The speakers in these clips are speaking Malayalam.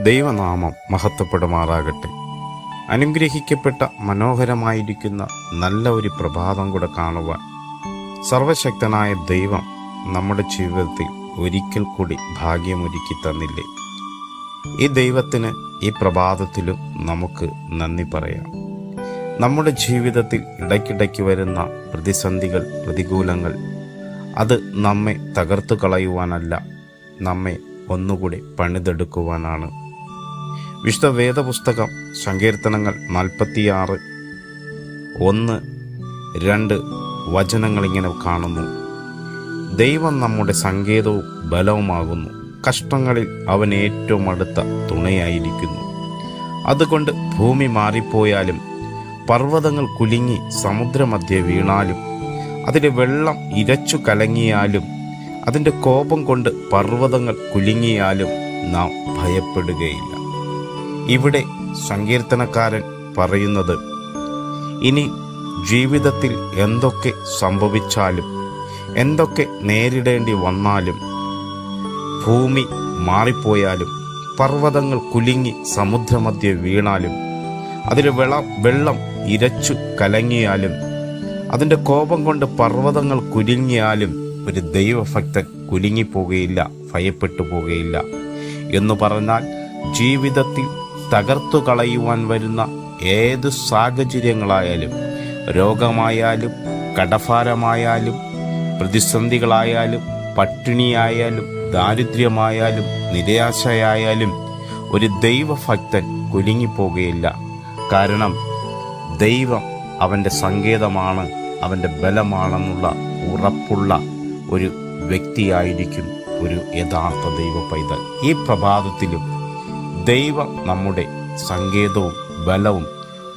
ദൈവനാമം മഹത്വപ്പെടുമാറാകട്ടെ. അനുഗ്രഹിക്കപ്പെട്ട മനോഹരമായിരിക്കുന്ന നല്ല ഒരു പ്രഭാതം കൂടെ കാണുവാൻ സർവശക്തനായ ദൈവം നമ്മുടെ ജീവിതത്തിൽ ഒരിക്കൽ കൂടി ഭാഗ്യമൊരുക്കി തന്നില്ലേ? ഈ ദൈവത്തിന് ഈ പ്രഭാതത്തിലും നമുക്ക് നന്ദി പറയാം. നമ്മുടെ ജീവിതത്തിൽ ഇടയ്ക്കിടയ്ക്ക് വരുന്ന പ്രതിസന്ധികൾ പ്രതികൂലങ്ങൾ അത് നമ്മെ തകർത്തു കളയുവാനല്ല നമ്മെ ഒന്നുകൂടി പണിതെടുക്കുവാനാണ് വിശുദ്ധ വേദപുസ്തകം സങ്കീർത്തനങ്ങൾ നാൽപ്പത്തിയാറ്. ഒന്ന് രണ്ട് വചനങ്ങൾ ഇങ്ങനെ കാണുന്നു. ദൈവം നമ്മുടെ സങ്കേതവും ബലവുമാകുന്നു. കഷ്ടങ്ങളിൽ അവൻ ഏറ്റവും അടുത്ത തുണയായിരിക്കുന്നു. അതുകൊണ്ട് ഭൂമി മാറിപ്പോയാലും പർവതങ്ങൾ കുലുങ്ങി സമുദ്രമധ്യെ വീണാലും അതിലെ വെള്ളം ഇരച്ചു കലങ്ങിയാലും അതിന്റെ കോപം കൊണ്ട് പർവതങ്ങൾ കുലുങ്ങിയാലും നാം ഭയപ്പെടുകയില്ല. ഇവിടെ സങ്കീർത്തനക്കാരൻ പറയുന്നത് ഇനി ജീവിതത്തിൽ എന്തൊക്കെ സംഭവിച്ചാലും എന്തൊക്കെ നേരിടേണ്ടി വന്നാലും ഭൂമി മാറിപ്പോയാലും പർവതങ്ങൾ കുലുങ്ങി സമുദ്രമധ്യ വീണാലും അതിൽ വെള വെള്ളം ഇരച്ചു കലങ്ങിയാലും അതിന്റെ കോപം കൊണ്ട് പർവതങ്ങൾ കുലുങ്ങിയാലും ഒരു ദൈവഭക്തൻ കുലുങ്ങിപ്പോകുകയില്ല ഭയപ്പെട്ടു പോകുകയില്ല എന്ന് പറഞ്ഞാൽ ജീവിതത്തിൽ തകർത്തു കളയുവാൻ വരുന്ന ഏത് സാഹചര്യങ്ങളായാലും രോഗമായാലും കടഭാരമായാലും പ്രതിസന്ധികളായാലും പട്ടിണിയായാലും ദാരിദ്ര്യമായാലും നിരാശയായാലും ഒരു ദൈവഭക്തൻ കുലുങ്ങിപ്പോകുകയില്ല. കാരണം ദൈവം അവന്റെ സങ്കേതമാണ് അവന്റെ ബലമാണെന്നുള്ള ഉറപ്പുള്ള ഒരു വ്യക്തിയായിരിക്കും ഒരു യഥാർത്ഥ ദൈവ പൈതൽ ഈ പ്രഭാതത്തിലും ദൈവം നമ്മുടെ സങ്കേതവും ബലവും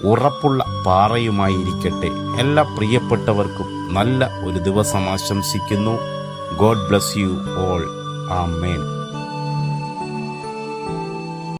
ഉറപ്പുള്ള പാറയുമായിരിക്കട്ടെ. എല്ലാ പ്രിയപ്പെട്ടവർക്കും നല്ല ഒരു ദിവസം ആശംസിക്കുന്നു. God bless you all amen